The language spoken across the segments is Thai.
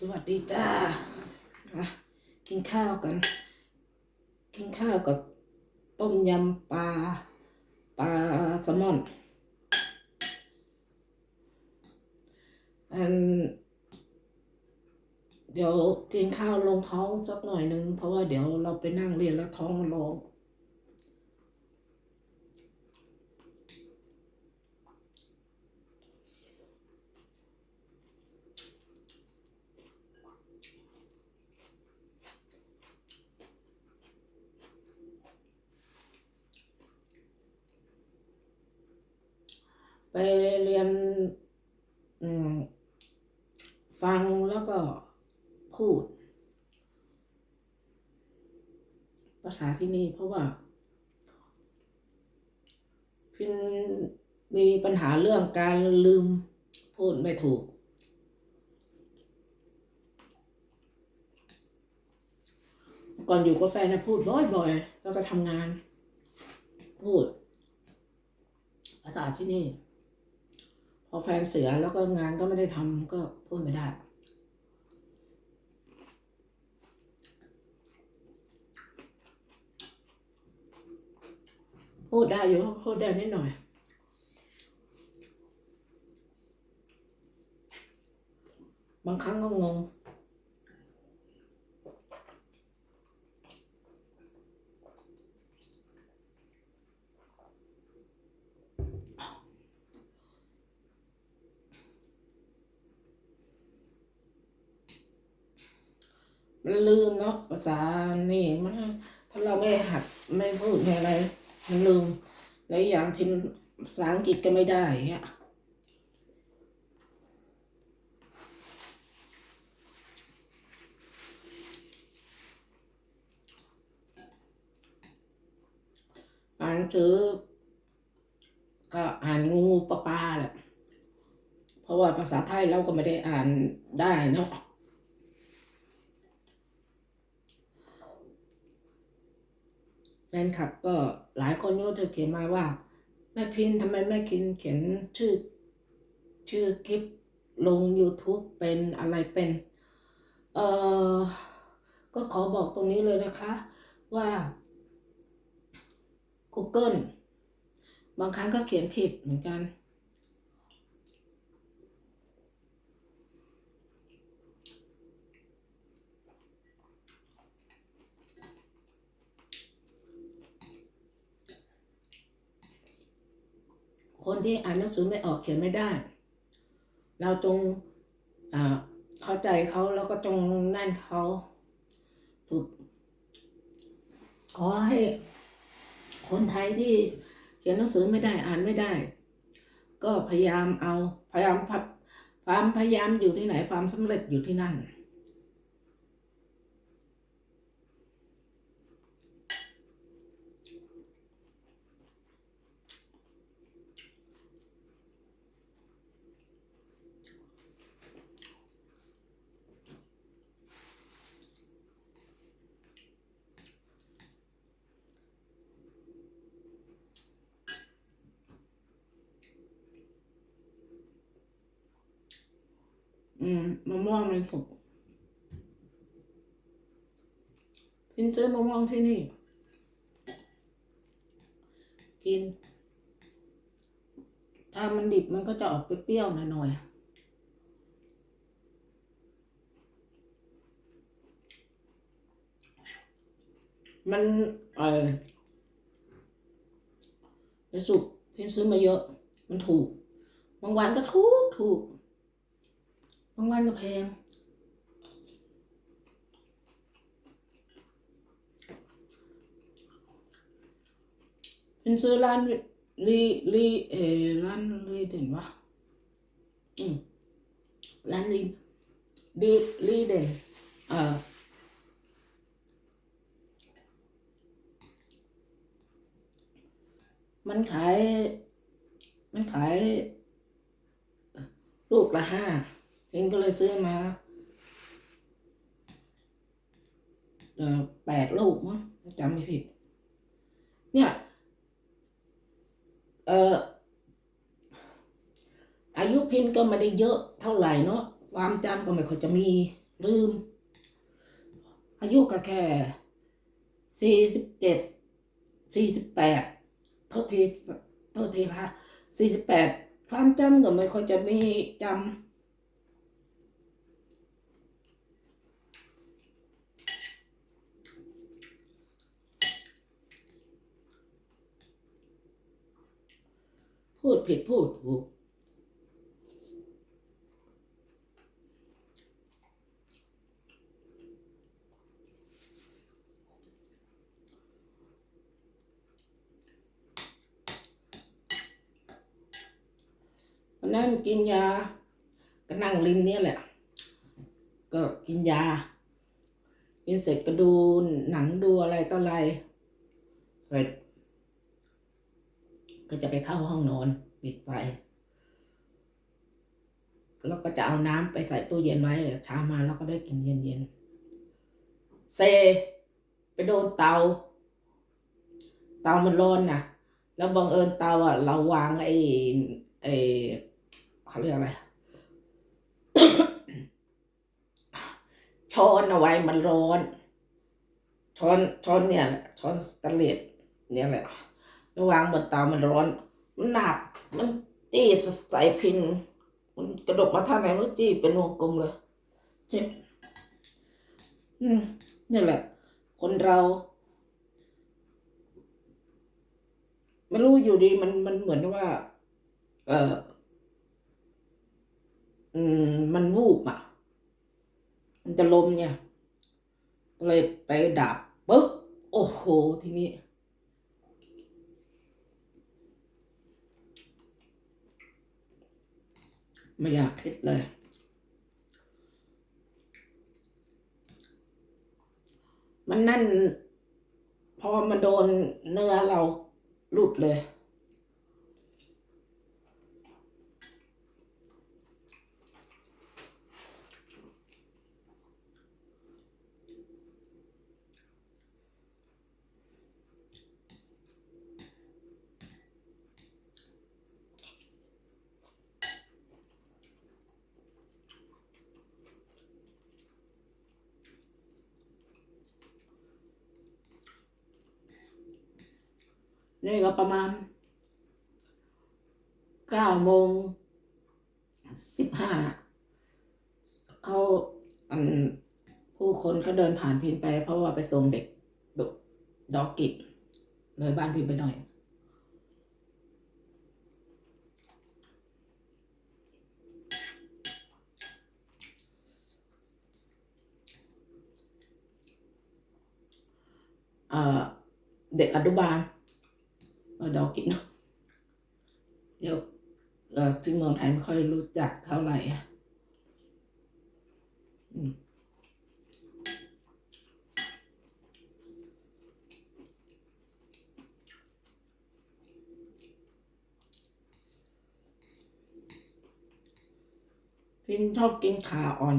สวัสดีจ้ามากินข้าวกัน กินข้าวกับต้มยำปลาปลาแซลมอนอันเดี๋ยวกินข้าวลงท้องสักหน่อยนึง เพราะว่าเดี๋ยวเราไปนั่งเรียนแล้วท้องร้อง ไปเรียนฟังแล้วก็พูด ภาษาที่นี่เพราะว่า พินมีปัญหาเรื่องการลืมพูดไม่ถูก ก่อนอยู่กับแฟนนะพูดบ่อยๆแล้วก็ทำงาน พูด ภาษาที่นี่ พอแฟนเสียแล้วก็งานก็ไม่ได้ทำก็พูดไม่ได้พูดได้อยู่พูดได้นิดหน่อย บางครั้งก็งง มันลืมเนาะภาษานี่มันถ้าเราไม่หัดไม่พูดไม่อะไร มันลืม แล้วอย่างพินภาษาอังกฤษก็ไม่ได้เงี้ยอ่านหนังสือก็อ่านงูงูปลาปลาแหละ เพราะว่าภาษาไทยเราก็ไม่ได้อ่านได้เนาะ แฟนคลับก็หลายคนก็จะเขียนมาว่า แม่พินทำไมแม่คินเขียนชื่อ ชื่อคลิปลง YouTube เป็นอะไรเป็น เอ่อ ก็ขอบอกตรงนี้เลยนะคะ ว่า Google บางครั้งก็เขียนผิดเหมือนกัน คนที่อ่านหนังสือไม่ออกเขียนไม่ได้ เราจงอ่าเข้าใจเขาแล้วก็จงนั่นเขาฝึกขอให้คนไทยที่เขียนหนังสือไม่ได้อ่านไม่ได้ ก็พยายามเอาพยายามพับความพยายามอยู่ที่ไหนความสำเร็จอยู่ที่นั่น อืมมะม่วงมันสุก พินซื้อมะม่วงที่นี่ กิน ถ้ามันดิบมันก็จะออกเปรี้ยวๆหน่อยๆมันเออมันสุกพินซื้อมาเยอะ มันถูก บางวันก็ถูกถูก บางวันก็แพง เป็นซื้อร้านรีรีเออร้านรีเด่นวะอืมร้านรีดีรีเด่นเอ่อมันขาย มันขายลูกละห้าเองก็เลยซื้อมาแปดลูกมั้งจำไม่ผิด เนี่ย เอ่ออายุพินก็ไม่ได้เยอะเท่าไหร่เนาะความจำก็ไม่ค่อยจะมีลืม อายุก็แค่สี่สิบเจ็ดสี่สิบแปดโทษทีโทษทีค่ะสี่สิบแปดความจำก็ไม่ค่อยจะมีจำ พูดผิดพูดถูกวันนั้นกินยา ก็นั่งริมเนี่ยแหละ ก็กินยา กินเสร็จก็ดูหนังดูอะไรต่ออะไรเสร็จ ก็จะไปเข้าห้องนอนปิดไฟแล้วก็จะเอาน้ำไปใส่ตู้เย็นไว้เช้ามาแล้วก็ได้กินเย็นๆเซ ไปโดนเตา เตามันร้อนนะแล้วบังเอิญเตาอะ เราวางไอ้ไอ้เขาเรียกอะไรช้อนเอาไว้มันร้อนช้อนช้อนเนี่ยช้อนสแตเลสเนี่ยแหละ ววางบนเตามันร้อน มันหนัก มันจี้ใส่พิน มันกระดกมาท่างไหนมันจี้เป็นวงกลมเลย เจ็บ อืมนี่แหละ คนเราไม่รู้อยู่ดีมันมันเหมือนว่า เอออืม มันวูบอะ มันจะลมเนี่ย ก็เลยไปดับปึ๊บ โอ้โห ทีนี้ ไม่อยากคิดเลย มันนั่น พอมาโดนเนื้อเราหลุดเลย นี่ก็ประมาณเก้าโมงสิบห้าเขาผู้คนก็เดินผ่านพินไป เพราะว่าไปส่งเด็กดดอกกิจเลยบ้านพินไปหน่อยเด็กอนุบาล ดอกกินเนอะเดี๋ยวที่เมืองไทยไม่ค่อยรู้จักเท่าไหร่อะฟินชอบกินขาอ่อน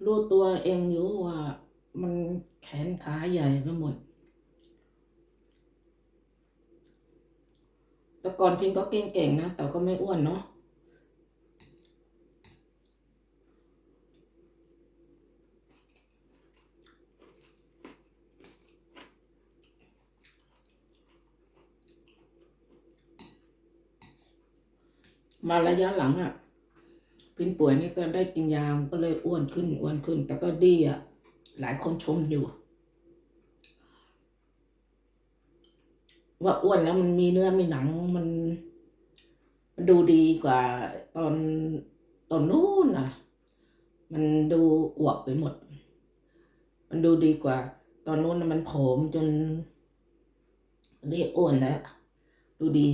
รู้ ตัวเองอยู่ว่ามันแขนขาใหญ่ไปหมด แต่ก่อนพินก็เก่งๆนะ แต่ก็ไม่อ้วนเนาะมาระยะหลังอะ่ะ พินป่วยนี่ก็ได้กินยามก็เลยอ้วนขึ้นอ้วนขึ้น แต่ก็ดีอะ่ะ หลายคนชมอยู่ ว่าอ้วนแล้วมันมีเนื้อมีหนังมัน มันดูดีกว่าตอนตอนนู้นอะ มันดูอวบไปหมด มันดูดีกว่า ตอนนู้นน่ะมันผอมจนเรียกอ้วนแล้ว ดูดี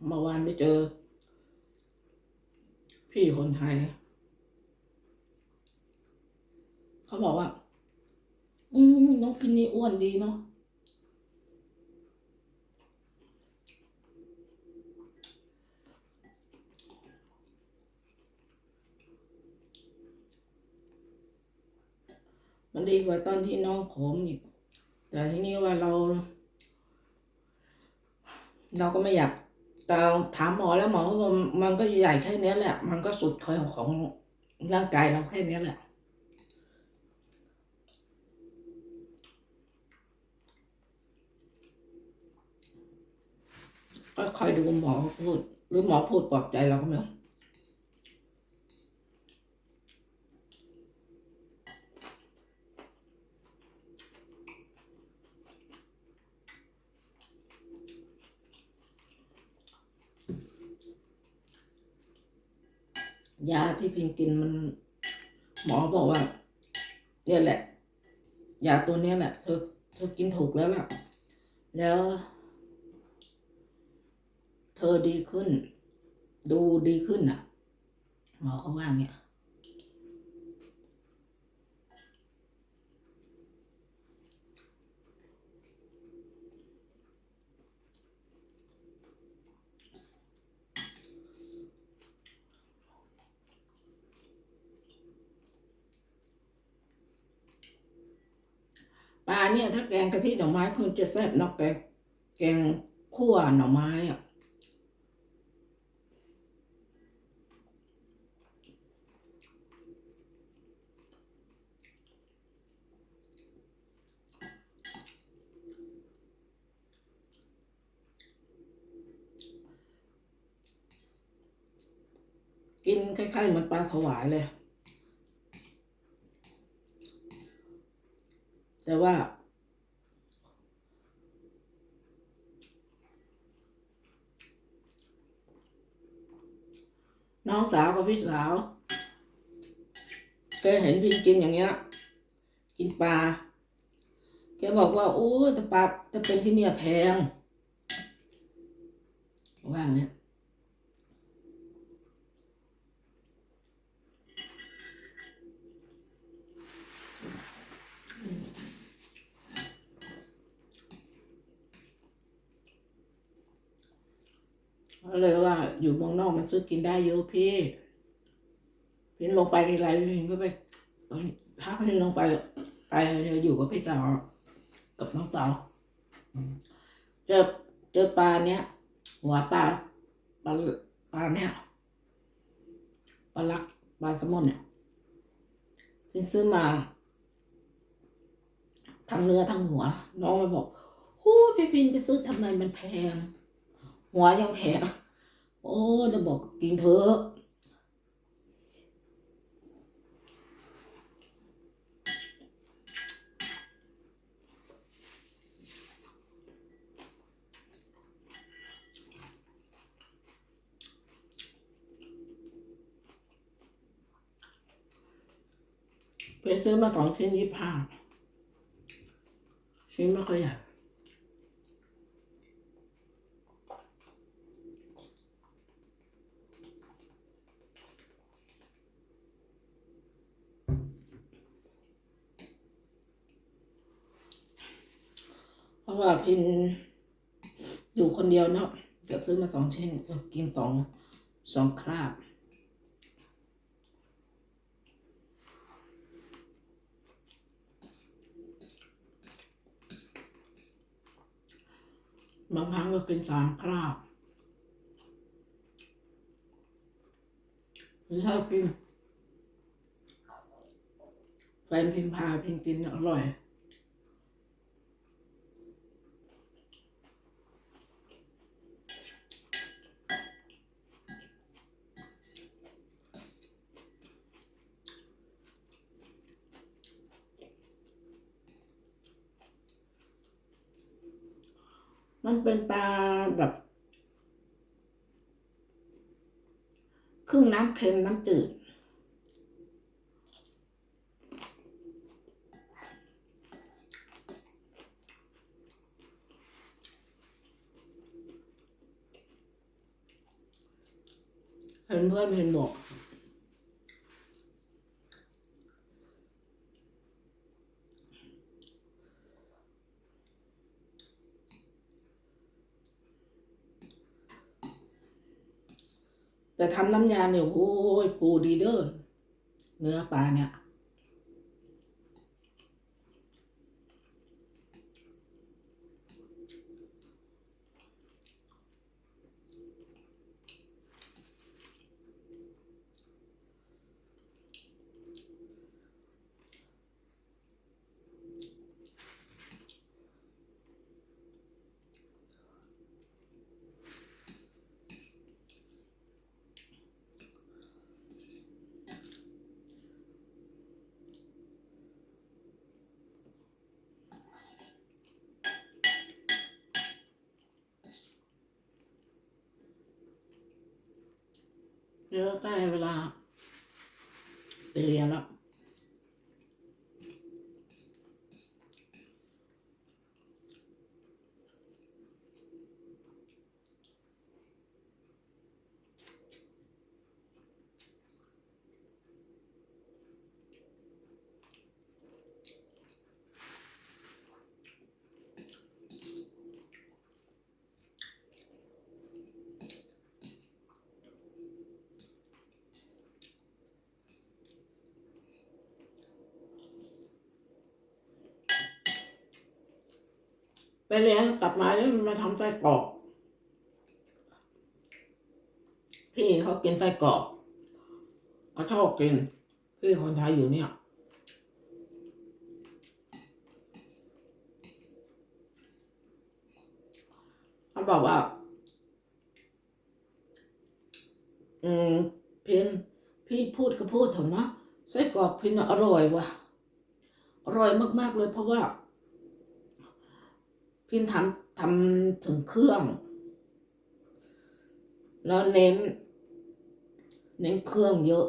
เมื่อวานไปเจอ พี่คนไทย เขาบอกว่า อืมน้องพินนี่อ้วนดีเนาะมันดีกว่าตอนที่น้องผมอีกแต่ทีนี้ว่าเรา เราก็ไม่อยาก แต่ถามหมอแล้วหมอเขาบอกมันก็ใหญ่แค่นี้แหละ มันก็สุดขอยของร่างกายเราแค่นี้แหละก็คอยดูหมอพูด หรือหมอพูดปลอบใจเราก็ไม่รู้ ยาที่พิงกินมัน หมอบอกว่า เนี่ยแหละ ยาตัวเนี้ยแหละเธอเธอกินถูกแล้วล่ะ แล้ว เธอดีขึ้น ดูดีขึ้นอะ หมอเขาว่าเงี้ยปลา เนี่ยถ้าแกงกะทิหน่อไม้คงจะแซ่บนอกแกงแกงคั่วหน่อไม้อะกินคล้ายๆเหมือนปลาถวายเลย แต่ว่า น้องสาวกับพี่สาวแกเห็นพี่กินอย่างเงี้ย กินปลาแกบอกว่าโอ้แต่ปลาจะเป็นที่เนี่ยแพงว่างเนี้ย ก็เลย ว่าอยู่เมืองนอกมันซื้อกินได้เยอะพี่พี่ลงไปทีไรพี่ก็ไปถ้าพี่ลงไปไปอยู่กับพี่สาวกับน้องสาวเจอเจอปลาเนี้ยหัวปลาปลาปลาเนี้ยปลาลักปลาสมอนเนี่ยพี่ซื้อมาทั้งเนื้อทั้งหัว น้องมาบอกโอ้พี่พินจะซื้อทำไมมันแพงหัวยังแพง โอ้จะบอกกินเถอะไปซื้อมาสองชิ้นยี่ห้าชิ้นไม่ค่อยใหญ่ เพราะว่าพิน อยู่คนเดียวเนาะเดี๋ยวซื้อมาสองชิ้นกินสองสองคราบบางครั้งก็กินสามคราบหรือถ้ากินแฟนพิมพาพิมกินอร่อย มันเป็นปลาแบบ ครึ่งน้ำเค็มน้ำจืดเพื่อนเพื่อนเพื่อนบอก แต่ทำน้ำยาเนี่ยโอ้ยฟูดีเดอร์เนื้อปลาเนี่ย เยวใกล้เวลา ไปเรียนแล้ว ไปเรียนกลับมาแล้วมันมาทำไส้กรอก พี่เขากินไส้กรอกเขาชอบกิน พี่คนไทยอยู่เนี่ยเขาบอกว่า อืม เพียนพี่พูดก็พูดเถอะนะไส้กรอกพี่น่ะอร่อยว่ะ อร่อยมาก ๆ เลยเพราะว่า พี่ทำทำถึงเครื่อง แล้วเน้น เน้นเครื่องเยอะ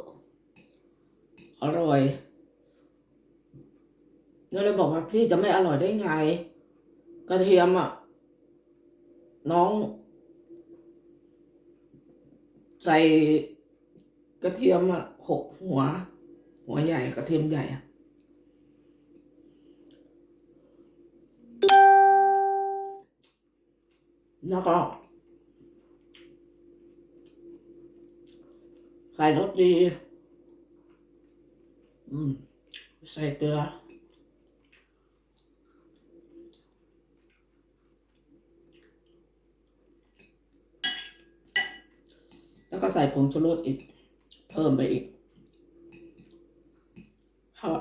อร่อยแล้วเลยบอกว่าพี่จะไม่อร่อยได้ไง กระเทียมอะ น้อง ใส่กระเทียมอะหกหัว หัวใหญ่กระเทียมใหญ่อะ แล้วก็ใส่รสดี อืม ใส่เกลือแล้วก็ใส่ผงชูรสอีก เพิ่มไปอีกเพราะ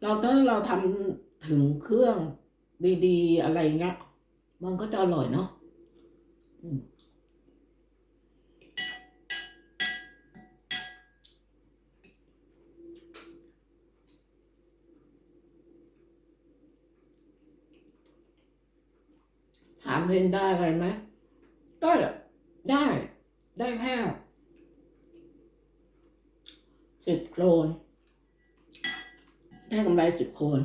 เราถ้าเราทำถึงเครื่องดีๆอะไรเงี้ย มันก็จะอร่อยเนาะถามเพนได้อะไรไหมก็ได้ ได้แค่สิบโครนได้กำไรสิบโครน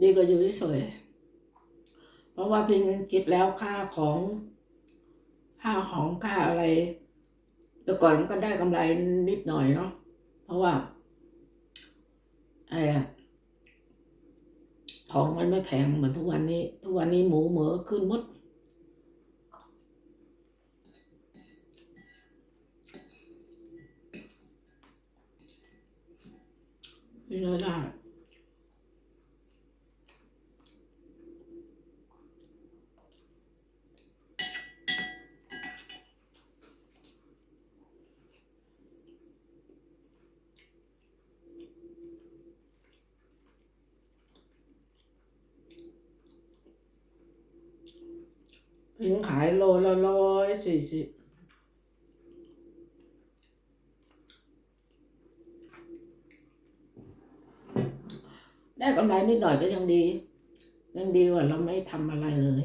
ดีก็อยู่เฉยเพราะว่าพินคิดแล้วค่าของค่าของค่าอะไร แต่ก่อนก็ได้กำไรนิดหน่อยเนาะเพราะว่าไอ้อะของมันไม่แพงเหมือนทุกวันนี้ ทุกวันนี้หมูเหมือขึ้นมดนี่ได้ พิงขายโลละร้อยสี่สิบได้กำไรนิดหน่อยก็ยังดี ยังดีกว่าเราไม่ทำอะไรเลย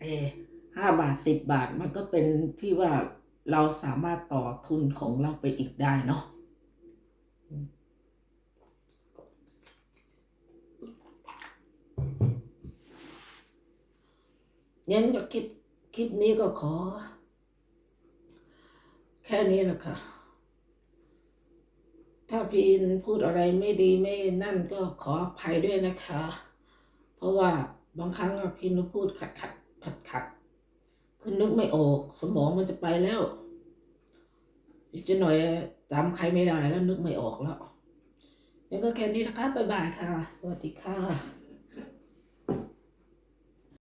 เอห้าบาทสิบบาทมันก็เป็นที่ว่าเราสามารถต่อทุนของเราไปอีกได้เนาะ เน้นจะคิดคลิปนี้ก็ขอ แค่นี้แหละค่ะ ถ้าพีนพูดอะไรไม่ดีไม่นั่นก็ขออภัยด้วยนะคะ เพราะว่าบางครั้งอะพีนพูดขัดขัดขัดขัดคือนึกไม่ออกสมองมันจะไปแล้ว อีกจะหน่อยจำใครไม่ได้แล้วนึกไม่ออกแล้วยังก็แค่นี้นะคะบ๊ายบายค่ะ สวัสดีค่ะ